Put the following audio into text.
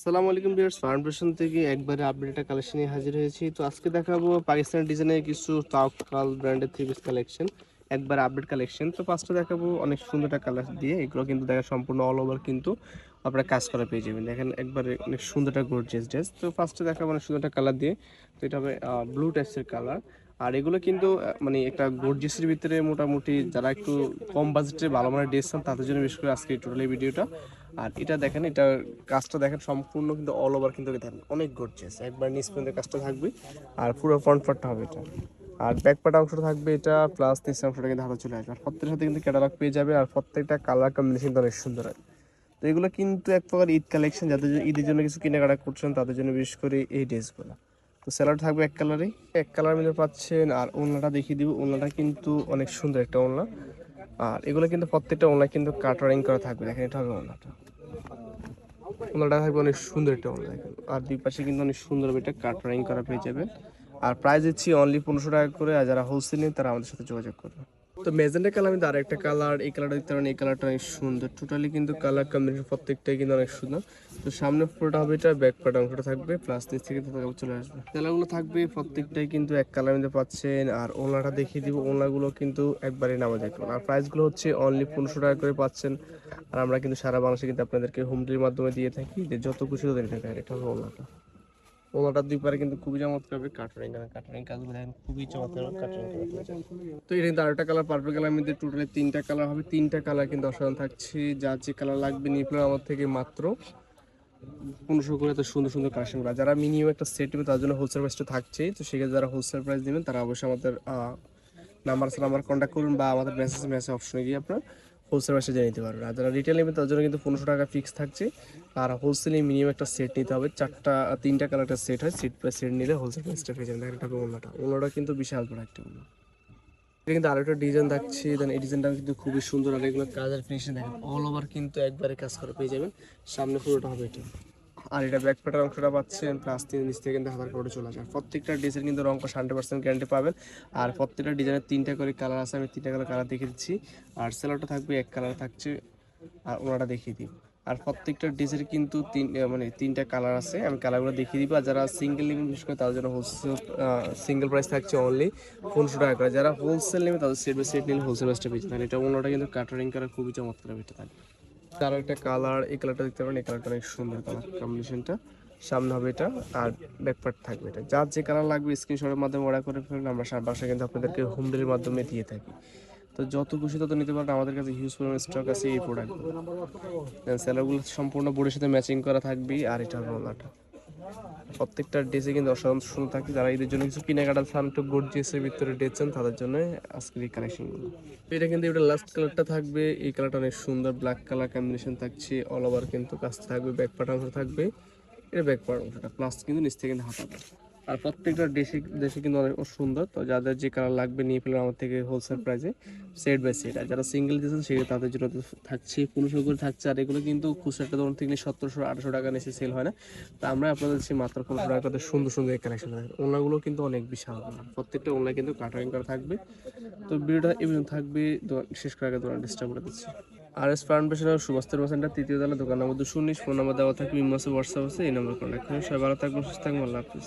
আসসালামু আলাইকুম বিয়ার্স ফাউন্ডেশন থেকে একবারে আপডেটের কালেকশন নিয়ে হাজির হয়েছি। তো আজকে দেখাবো পাকিস্তানি ডিজাইনের কিছু তাওকাল ব্র্যান্ডের থ্রি পিস কালেকশন একবার আপডেট কালেকশন তো ফার্স্টে দেখাবো, অনেক সুন্দর একটা কালার দিয়ে। এগুলো কিন্তু দেখা সম্পূর্ণ অল ওভার কিন্তু আপনারা কাজ করা পেয়ে যাবেন। দেখেন একবারে অনেক সুন্দর একটা গর্জিয়াস ড্রেস তো ফার্স্টে দেখাবো, অনেক সুন্দর একটা কালার দিয়ে। তো এটা হবে ব্লু টাইপসের কালার আর এগুলো কিন্তু মানে একটা গর্জিয়াসের ভিতরে মোটামুটি যারা একটু কম বাজেটে ভালো মানের ড্রেস চান, তাদের জন্য বিশেষ করে আজকে টোটাল ভিডিওটা আর এটা দেখেন, এটা কাজটা দেখেন সম্পূর্ণ কিন্তু অল ওভার কিন্তু দেখেন, অনেক গর্জিয়াস একবার নিচ পর্যন্ত কাজটা থাকবে, আর পুরো ফ্রন্ট পার্টটা হবে এটা। আর ব্যাক পার্ট অংশটা থাকবে এটা প্লাস নিচ অংশটা কিন্তু হাতে চলে আসবে। আর প্রত্যেকের সাথে কিন্তু ক্যাটালগ পেয়ে যাবে, আর প্রত্যেকটা কালার কম্বিনেশন অনেক সুন্দর হয়। তো এগুলো কিন্তু এক প্রকার ঈদ কালেকশন যাদের ঈদের জন্য কিছু কেনাকাটা করছেন, তাদের জন্য বিশেষ করে এই ড্রেসগুলো। তো স্যালাড থাকবে এক কালারেই এক কালার মধ্যে পাচ্ছেন, আর ওলনাটা দেখিয়ে দিব। ওলনাটা কিন্তু অনেক সুন্দর একটা ওলনা আর এগুলো কিন্তু প্রত্যেকটা ওনলাইন কিন্তু কাটারিং করা থাকবে। দেখেন, এটা হবে ওনাটা। ওনাটা থাকবে অনেক সুন্দর একটা দেখেন। আর দুই পাশে কিন্তু অনেক সুন্দর এটা কাটারিং করা পেয়ে যাবেন। আর প্রাইস দিচ্ছি অনলি পনেরোশো টাকা করে, আর যারা হোলসেল নেন তারা আমাদের সাথে যোগাযোগ করবে। তো মেজেন্টা কালার মধ্যে আরেকটা কালার, এই কালারটা দেখতে পারেন, এই কালারটা অনেক সুন্দর। টোটালি কিন্তু কালার কম্বিনেশন প্রত্যেকটাই কিন্তু অনেক সুন্দর। তো সামনে পুরোটা হবে এটা ব্যাক পার্ট অংশটা থাকবে প্লাস নিচ থেকে চলে আসবে। কালারগুলো থাকবে, প্রত্যেকটাই কিন্তু এক কালার মধ্যে পাচ্ছেন। আর ওনাটা দেখিয়ে দিব ওনাগুলো কিন্তু একবারে নামে পারেন আর প্রাইসগুলো হচ্ছে অনলি পনেরোশো টাকা করে পাচ্ছেন। আর আমরা কিন্তু সারা বাংলাদেশে কিন্তু আপনাদেরকে হোম ডেলির মাধ্যমে দিয়ে থাকি। যে যত খুশি তত এটা হবে ওনাটা ওনাটার দুই পারে কিন্তু খুবই চমৎকার হবে। কাটারিং কাটারিং কাজগুলো খুবই চমৎকার কাটারিং তো এটা কিন্তু আরেকটা কালার পার্পল কালার মধ্যে টোটালি তিনটা কালার হবে। তিনটা কালার কিন্তু অসাধারণ থাকছে। যার যে কালার লাগবে নিয়ে আমার থেকে মাত্র পনেরোশো করে এত সুন্দর সুন্দর কালেকশন করা যারা মিনিমাম একটা সেট নেবে, তার জন্য হোলসেল প্রাইসটা থাকছেই তো সেক্ষেত্রে যারা হোলসেল প্রাইস নেবেন, তারা অবশ্যই আমাদের নাম্বার আছে নাম্বার কন্ট্যাক্ট করুন বা আমাদের মেসেজ মেসেজ অপশনে গিয়ে আপনার হোলসেল প্রাইসে জেনে নিতে পারবেন আর যারা রিটেল নেবেন তার জন্য কিন্তু পনেরোশো টাকা ফিক্স থাকছে। আর হোলসেলে মিনিমাম একটা সেট নিতে হবে। চারটা, তিনটা কালার একটা সেট হয় সেট বাই সেট নিলে হোলসেল প্রাইসটা পেয়ে যাবেন। একটা ওনাটা ওনাটা কিন্তু বিশাল বড় একটা ওনা এটা কিন্তু একটা ডিজাইন থাকছে। দেন এই ডিজাইনটা কিন্তু খুবই সুন্দর। আর এগুলো কাজের ফিনিশিং দেখেন অল ওভার কিন্তু একবারে কাজ করে পেয়ে যাবেন। সামনে পুরোটা হবে এটা। আর এটা ব্যাক প্যাটার অংশটা পাচ্ছেন প্লাস তিন নিচ থেকে কিন্তু হাতার কাপড়ে চলে আসে আর প্রত্যেকটা ডিজাইন কিন্তু রং হান্ড্রেড পার্সেন্ট গ্যারান্টি পাবেন। আর প্রত্যেকটা ডিজাইনের তিনটা করে কালার আছে, আমি তিনটা কালার কালার দেখিয়ে দিচ্ছি। আর সেলারটা থাকবে, এক কালার থাকছে, আর ওনাটা দেখিয়ে দিই। আর প্রত্যেকটা ডিজাইনের কিন্তু তিন মানে তিনটা কালার আছে, আমি কালারগুলো দেখিয়ে দিব। আর যারা সিঙ্গেল নেবেন, বিশেষ করে তাদের জন্য হোলসেল সিঙ্গেল প্রাইস থাকছে অনলি পনেরোশো টাকা করে। যারা হোলসেল নেবে, তাদের সেট বাই সেট নিলে হোলসেল প্রাইসটা পেয়েছে তাহলে এটা ওনাটা কিন্তু কাটারিং করা খুবই চমৎকার এটা থাকবে তার একটা কালার এই কালারটা দেখতে পারেন, এই কালারটা অনেক সুন্দর কালার কম্বিনেশনটা সামনে হবে এটা, আর ব্যাকপার্ট থাকবে এটা। যার যে কালার লাগবে স্ক্রিনশটের মাধ্যমে অর্ডার করে ফেলুন, আমরা বাসায় কিন্তু আপনাদেরকে হোম ডেলিভারির মাধ্যমে দিয়ে থাকি। তো যত খুশি তত নিতে পারেন, আমাদের কাছে হিউজ পরিমাণ স্টক আছে এই প্রোডাক্ট স্যালারগুলো সম্পূর্ণ বোর্ডের সাথে ম্যাচিং করা থাকবে আর এটা ওনাটা। প্রত্যেকটা ডেসে কিন্তু অসাধারণ সুন্দর থাকে। যারা এদের জন্য কিছু কেনাকাটা চান, একটু গর্জিয়াসের ভিতরে ড্রেস চান, তাদের জন্য আজকের এই কালেকশনগুলো এটা কিন্তু এটা লাস্ট কালারটা থাকবে। এই কালারটা অনেক সুন্দর ব্ল্যাক কালার কম্বিনেশন থাকছে। অল ওভার কিন্তু কাজ থাকবে ব্যাক পার্ট অংশ থাকবে। এটা ব্যাক পার্ট অংশটা প্লাস কিন্তু নিচ থেকে কিন্তু হাতাবে আর প্রত্যেকটা দেশে দেশে কিন্তু অনেক সুন্দর। তো যাদের যে কালার লাগবে, নিয়ে ফেলেন আমার থেকে হোলসেল প্রাইসে সেট বাই সেট আর যারা সিঙ্গেল দিয়েছেন, সেগুলো তাদের জন্য থাকছে, পনেরোশো করে থাকছে। আর এগুলো কিন্তু খুচরা দোকান থেকে সতেরোশো, আঠারোশো টাকা নিচে সেল হয় না। তো আমরা আপনাদের সেই মাত্র পনেরোশো টাকা তাদের সুন্দর সুন্দর কালেকশন দেখেন ওনাগুলো কিন্তু অনেক বিশাল। প্রত্যেকটা ওনার কিন্তু কাটারিং করা থাকবে। তো ভিডিওটা এবং থাকবে। শেষ করার আগে দোকান ডিস্টার্ব করে দিচ্ছি। আর এস ফাউন্ডেশনের সুবাস্তের সেন্টার তৃতীয় তলা দোকান নম্বর দুশো উনিশ ফোন নাম্বার দেওয়া থাকবে ইমোসে হোয়াটসঅ্যাপ আছে, এই নম্বর কন্ট্যাক্ট করুন। সবাই ভালো থাকবেন, সুস্থ থাকবেন, আল্লাহ হাফিজ।